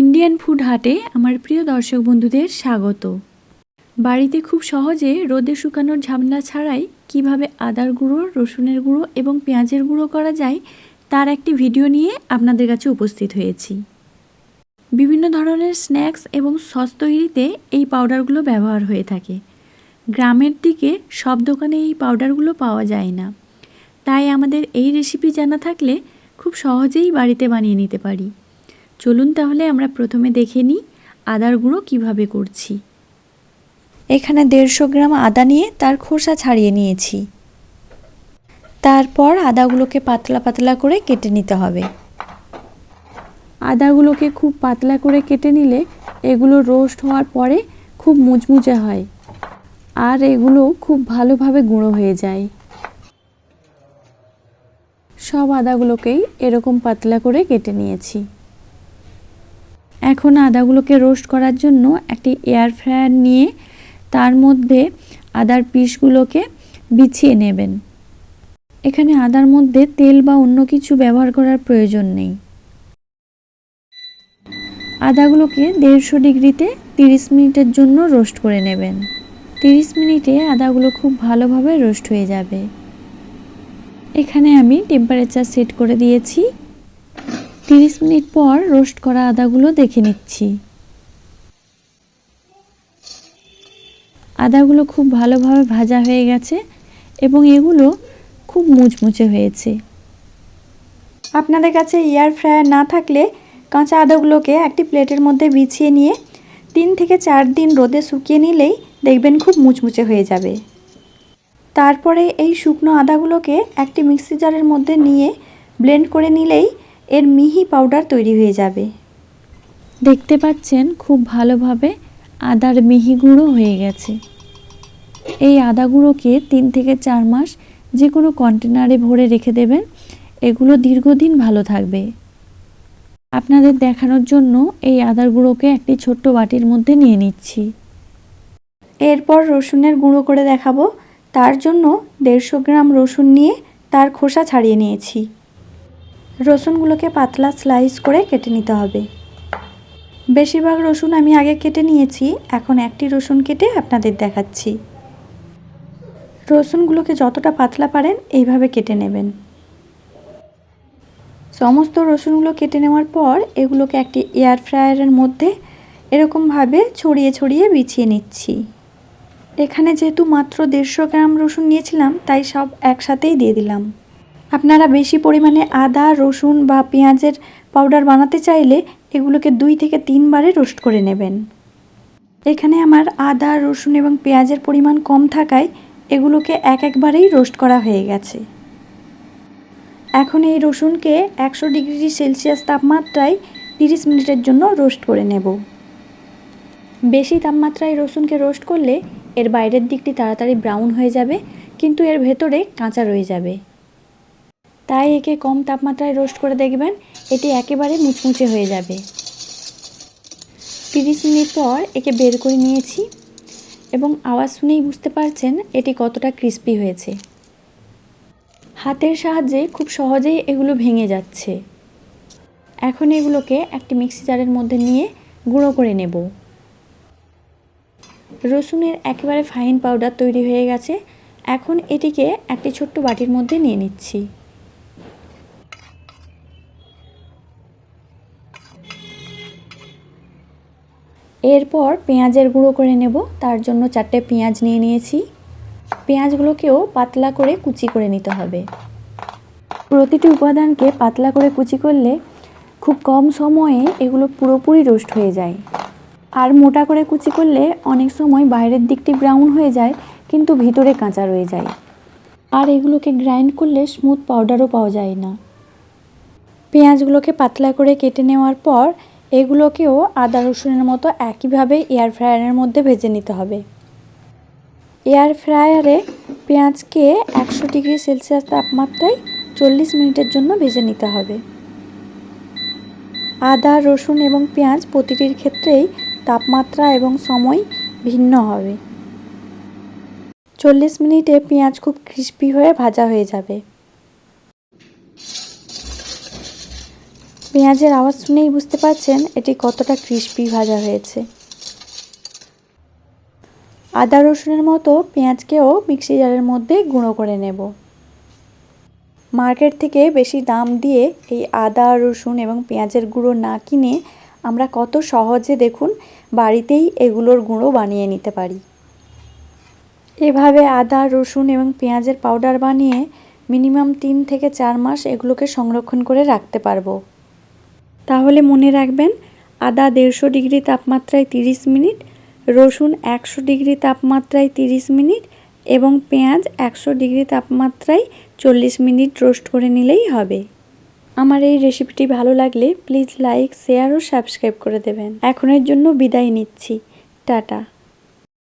Indian food হাটে আমার প্রিয় দর্শক বন্ধুদের স্বাগত। বাড়িতে খুব সহজে রোদে শুকানোর ঝামেলা ছাড়াই কীভাবে আদার গুঁড়ো, রসুনের গুঁড়ো এবং পেঁয়াজের গুঁড়ো করা যায় তার একটি ভিডিও নিয়ে আপনাদের কাছে উপস্থিত হয়েছি। বিভিন্ন ধরনের স্ন্যাক্স এবং সস তৈরিতে এই পাউডারগুলো ব্যবহার হয়ে থাকে। গ্রামের দিকে সব দোকানে এই পাউডারগুলো পাওয়া যায় না। তাই আমাদের এই রেসিপি জানা থাকলে খুব সহজেই বাড়িতে বানিয়ে নিতে পারি। চলুন তাহলে আমরা প্রথমে দেখে নিই আদার গুঁড়ো কীভাবে করছি। এখানে দেড়শো গ্রাম আদা নিয়ে তার খোসা ছাড়িয়ে নিয়েছি। তারপর আদাগুলোকে পাতলা পাতলা করে কেটে নিতে হবে। আদাগুলোকে খুব পাতলা করে কেটে নিলে এগুলো রোস্ট হওয়ার পরে খুব মুচমুচে হয় আর এগুলো খুব ভালোভাবে গুঁড়ো হয়ে যায়। সব আদাগুলোকেই এরকম পাতলা করে কেটে নিয়েছি। এখন আদাগুলোকে রোস্ট করার জন্য একটি এয়ার ফ্রায়ার নিয়ে তার মধ্যে আদার পিসগুলোকে বিছিয়ে নেবেন। এখানে আদার মধ্যে তেল বা অন্য কিছু ব্যবহার করার প্রয়োজন নেই। আদাগুলোকে দেড়শো ডিগ্রিতে তিরিশ মিনিটের জন্য রোস্ট করে নেবেন। তিরিশ মিনিটে আদাগুলো খুব ভালোভাবে রোস্ট হয়ে যাবে। এখানে আমি টেম্পারেচার সেট করে দিয়েছি। তিরিশ মিনিট পর রোস্ট করা আদাগুলো দেখে নিচ্ছি। আদাগুলো খুব ভালোভাবে ভাজা হয়ে গেছে এবং এগুলো খুব মুচমুচে হয়েছে। আপনাদের কাছে এয়ার ফ্রায়ার না থাকলে কাঁচা আদাগুলোকে একটি প্লেটের মধ্যে বিছিয়ে নিয়ে তিন থেকে চার দিন রোদে শুকিয়ে নিলেই দেখবেন খুব মুচমুচে হয়ে যাবে। তারপরে এই শুকনো আদাগুলোকে একটি মিক্সি জারের মধ্যে নিয়ে ব্লেন্ড করে নিলেই এর মিহি পাউডার তৈরি হয়ে যাবে। দেখতে পাচ্ছেন খুব ভালোভাবে আদার মিহি গুঁড়ো হয়ে গেছে। এই আদা গুঁড়োকে তিন থেকে চার মাস যে কোনো কন্টেনারে ভরে রেখে দেবেন। এগুলো দীর্ঘদিন ভালো থাকবে। আপনাদের দেখানোর জন্য এই আদার গুঁড়োকে একটি ছোট্ট বাটির মধ্যে নিয়ে নিচ্ছি। এরপর রসুনের গুঁড়ো করে দেখাবো। তার জন্য দেড়শো গ্রাম রসুন নিয়ে তার খোসা ছাড়িয়ে নিয়েছি। রসুনগুলোকে পাতলা স্লাইস করে কেটে নিতে হবে। বেশিরভাগ রসুন আমি আগে কেটে নিয়েছি, এখন একটি রসুন কেটে আপনাদের দেখাচ্ছি। রসুনগুলোকে যতটা পাতলা পারেন এইভাবে কেটে নেবেন। সমস্ত রসুনগুলো কেটে নেওয়ার পর এগুলোকে একটি এয়ার ফ্রায়ারের মধ্যে এরকমভাবে ছড়িয়ে ছড়িয়ে বিছিয়ে নিচ্ছি। এখানে যেহেতু মাত্র দেড়শো গ্রাম রসুন নিয়েছিলাম, তাই সব একসাথেই দিয়ে দিলাম। আপনারা বেশি পরিমাণে আদা, রসুন বা পেঁয়াজের পাউডার বানাতে চাইলে এগুলোকে দুই থেকে তিনবারে রোস্ট করে নেবেন। এখানে আমার আদা, রসুন এবং পেঁয়াজের পরিমাণ কম থাকায় এগুলোকে এক একবারেই রোস্ট করা হয়ে গেছে। এখন এই রসুনকে একশো ডিগ্রি সেলসিয়াস তাপমাত্রায় তিরিশ মিনিটের জন্য রোস্ট করে নেব। বেশি তাপমাত্রায় রসুনকে রোস্ট করলে এর বাইরের দিকটি তাড়াতাড়ি ব্রাউন হয়ে যাবে, কিন্তু এর ভেতরে কাঁচা রয়ে যাবে। তাই একে কম তাপমাত্রায় রোস্ট করে দেখবেন, এটি একেবারে মুচমুচে হয়ে যাবে। তিরিশ মিনিট পর একে বের করে নিয়েছি এবং আওয়াজ শুনেই বুঝতে পারছেন এটি কতটা ক্রিস্পি হয়েছে। হাতের সাহায্যে খুব সহজেই এগুলো ভেঙে যাচ্ছে। এখন এগুলোকে একটি মিক্সি জারের মধ্যে নিয়ে গুঁড়ো করে নেব। রসুনের একেবারে ফাইন পাউডার তৈরি হয়ে গেছে। এখন এটিকে একটি ছোট্ট বাটির মধ্যে নিয়ে নিচ্ছি। এরপর পেঁয়াজের গুঁড়ো করে নেব। তার জন্য চারটে পেঁয়াজ নিয়ে নিয়েছি। পেঁয়াজগুলোকেও পাতলা করে কুচি করে নিতে হবে। প্রতিটি উপাদানকে পাতলা করে কুচি করলে খুব কম সময়ে এগুলো পুরোপুরি রোস্ট হয়ে যায়। আর মোটা করে কুচি করলে অনেক সময় বাইরের দিকটি ব্রাউন হয়ে যায়, কিন্তু ভিতরে কাঁচা রয়ে যায়। আর এগুলোকে গ্রাইন্ড করলে স্মুথ পাউডারও পাওয়া যায় না। পেঁয়াজগুলোকে পাতলা করে কেটে নেওয়ার পর এগুলোকেও আদা রসুনের মতো একইভাবে এয়ার ফ্রায়ারের মধ্যে ভেজে নিতে হবে। এয়ার ফ্রায়ারে পেঁয়াজকে একশো ডিগ্রি সেলসিয়াস তাপমাত্রায় চল্লিশ মিনিটের জন্য ভেজে নিতে হবে। আদা, রসুন এবং পেঁয়াজ প্রতিটির ক্ষেত্রেই তাপমাত্রা এবং সময় ভিন্ন হবে। চল্লিশ মিনিটে পেঁয়াজ খুব ক্রিস্পি হয়ে ভাজা হয়ে যাবে। পেঁয়াজের আওয়াজ শুনেই বুঝতে পারছেন এটি কতটা ক্রিস্পি ভাজা হয়েছে। আদা রসুনের মতো পেঁয়াজকেও মিক্সি জারের মধ্যে গুঁড়ো করে নেব। মার্কেট থেকে বেশি দাম দিয়ে এই আদা, রসুন এবং পেঁয়াজের গুঁড়ো না কিনে আমরা কত সহজে দেখুন বাড়িতেই এগুলোর গুঁড়ো বানিয়ে নিতে পারি। এভাবে আদা, রসুন এবং পেঁয়াজের পাউডার বানিয়ে মিনিমাম তিন থেকে চার মাস এগুলোকে সংরক্ষণ করে রাখতে পারব। তাহলে মনে রাখবেন, আদা দেড়শো ডিগ্রি তাপমাত্রায় তিরিশ মিনিট, রসুন একশো ডিগ্রি তাপমাত্রায় তিরিশ মিনিট এবং পেঁয়াজ একশো ডিগ্রি তাপমাত্রায় চল্লিশ মিনিট রোস্ট করে নিলেই হবে। আমার এই রেসিপিটি ভালো লাগলে প্লিজ লাইক, শেয়ার ও সাবস্ক্রাইব করে দেবেন। এখনের জন্য বিদায় নিচ্ছি। টাটা।